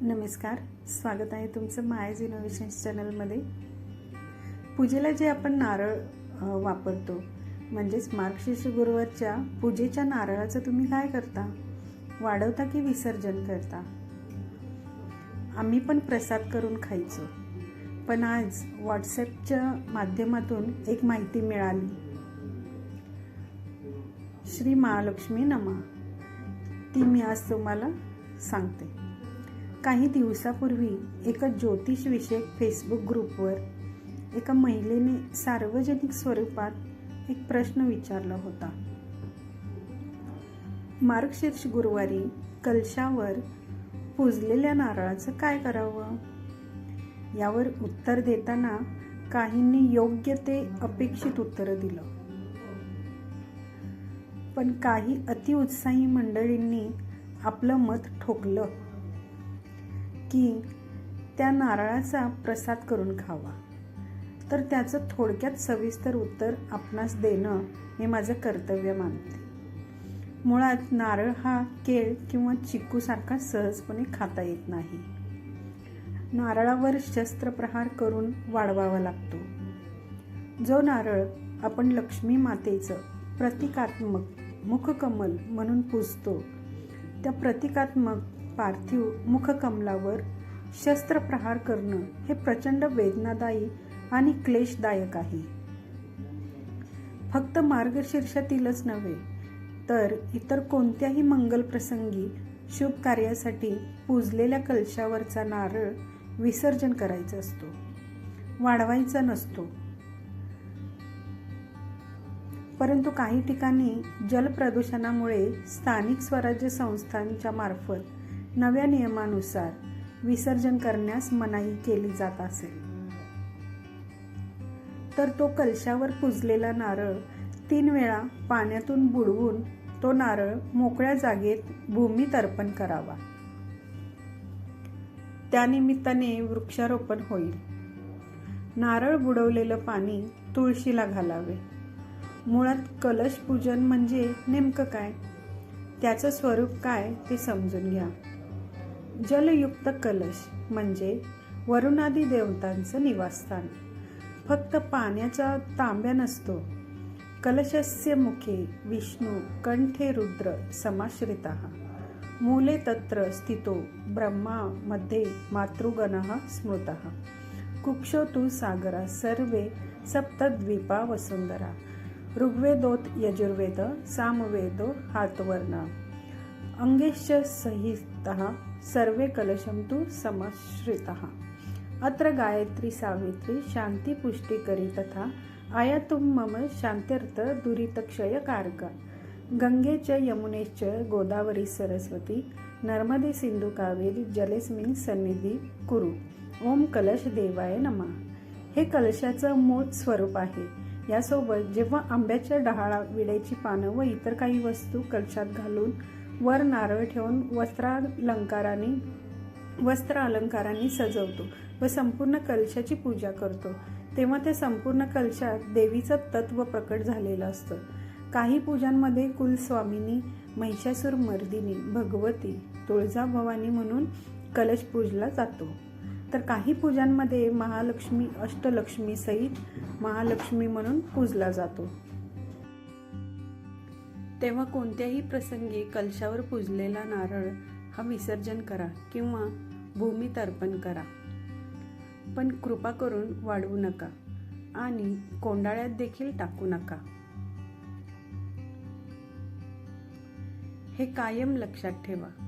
नमस्कार स्वागत आहे तुमचं मायज इनोव्हेशन्स चॅनलमध्ये. पूजेला जे आपण नारळ वापरतो म्हणजेच मार्गशीर्ष गुरुवारच्या पूजेच्या नारळाचं तुम्ही काय करता? वाढवता की विसर्जन करता? आम्ही पण प्रसाद करून खायचो. पण आज व्हॉट्सॲपच्या माध्यमातून एक माहिती मिळाली. श्री महालक्ष्मी नमा. ती मी आज तुम्हाला सांगते. काही दिवसापूर्वी एका ज्योतिषविषयक फेसबुक ग्रुपवर एका महिलेने सार्वजनिक स्वरूपात एक प्रश्न विचारला होता. मार्गशीर्ष गुरुवारी कलशावर पुजलेल्या नारळाचं काय करावं? यावर उत्तर देताना काहींनी योग्य ते अपेक्षित उत्तरं दिलं. पण काही अतिउत्साही मंडळींनी आपलं मत ठोकलं. की त्या नारळाचा प्रसाद करून खावा. तर त्याचं थोडक्यात सविस्तर उत्तर आपणास देणं हे माझं कर्तव्य मानते. मुळात नारळ हा केळ किंवा चिकूसारखा सहजपणे खाता येत नाही. नारळावर शस्त्रप्रहार करून वाढवावा लागतो. जो नारळ आपण लक्ष्मी मातेचं प्रतिकात्मक मुखकमल म्हणून पूजतो त्या प्रतिकात्मक पार्थिव मुखकमलावर शस्त्रप्रहार करणं हे प्रचंड वेदनादायी आणि क्लेशदायक आहे. फक्त मार्गशीर्षातीलच नव्हे तर इतर कोणत्याही मंगल प्रसंगी शुभ कार्यासाठी पूजलेल्या कलशावरचा नारळ विसर्जन करायचा असतो वाढवायचा नसतो. परंतु काही ठिकाणी जलप्रदूषणामुळे स्थानिक स्वराज्य संस्थांच्या मार्फत नव्या नियमानुसार विसर्जन करण्यास मनाई केली जात असेल तर तो कलशावर पुजलेला नारळ तीन वेळा पाण्यातून बुडवून तो नारळ मोकळ्या जागेत भूमीत अर्पण करावा. त्यानिमित्ताने वृक्षारोपण होईल. नारळ बुडवलेलं पाणी तुळशीला घालावे. मुळात कलश पूजन म्हणजे नेमकं काय? त्याचं स्वरूप काय ते समजून घ्या. जलयुक्त कलश म्हणजे वरुणादी देवतांचं निवासस्थान. फक्त पाण्याचा तांब्या नसतो. कलशस्य मुखे विष्णू कंठे रुद्र समाश्रिता. मूले तत्र स्थितो ब्रह्मा मध्ये मातृगण स्मृत. कुक्षो तु सागरा सर्वे सप्तद्वीपा वसुंधरा. ऋग्वेदोत यजुर्वेद सामवेदो हातवर्ण. अंगेश्च सहितः सर्वे कलशं तु समाश्रितः। अत्र गायत्री सावित्री शांती पुष्टिकरी तथा आयातुं मम शांत्यर्थ दुरितक्षयकारक गंगे च यमुनेश्च गोदावरी सरस्वती नर्मदे सिंधू कावेरी जलेस्मिन सन्निधी कुरु। ओम कलश देवाय नमा। हे कलशाचं मूळ स्वरूप आहे। यासोबत जेव्हा आंब्याच्या डहाळा विड्याची पानं व इतर काही वस्तू कलशात घालून वर नारळ ठेवून वस्त्रालंकाराने वस्त्र अलंकारांनी सजवतो व संपूर्ण कलशाची पूजा करतो. तेव्हा त्या संपूर्ण कलशात देवीचं तत्व प्रकट झालेलं असतं. काही पूजांमध्ये कुलस्वामिनी महिषासूर मर्दिनी भगवती तुळजाभवानी म्हणून कलश पूजला जातो. तर काही पूजांमध्ये महालक्ष्मी अष्टलक्ष्मी सहित महालक्ष्मी म्हणून पूजला जातो. तेव्हा कोणत्याही प्रसंगी कलशावर पूजलेला नारळ हा विसर्जन करा किंवा भूमीत अर्पण करा. पण कृपा करून वाढवू नका आणि कोंडाळ्यात देखील टाकू नका. हे कायम लक्षात ठेवा.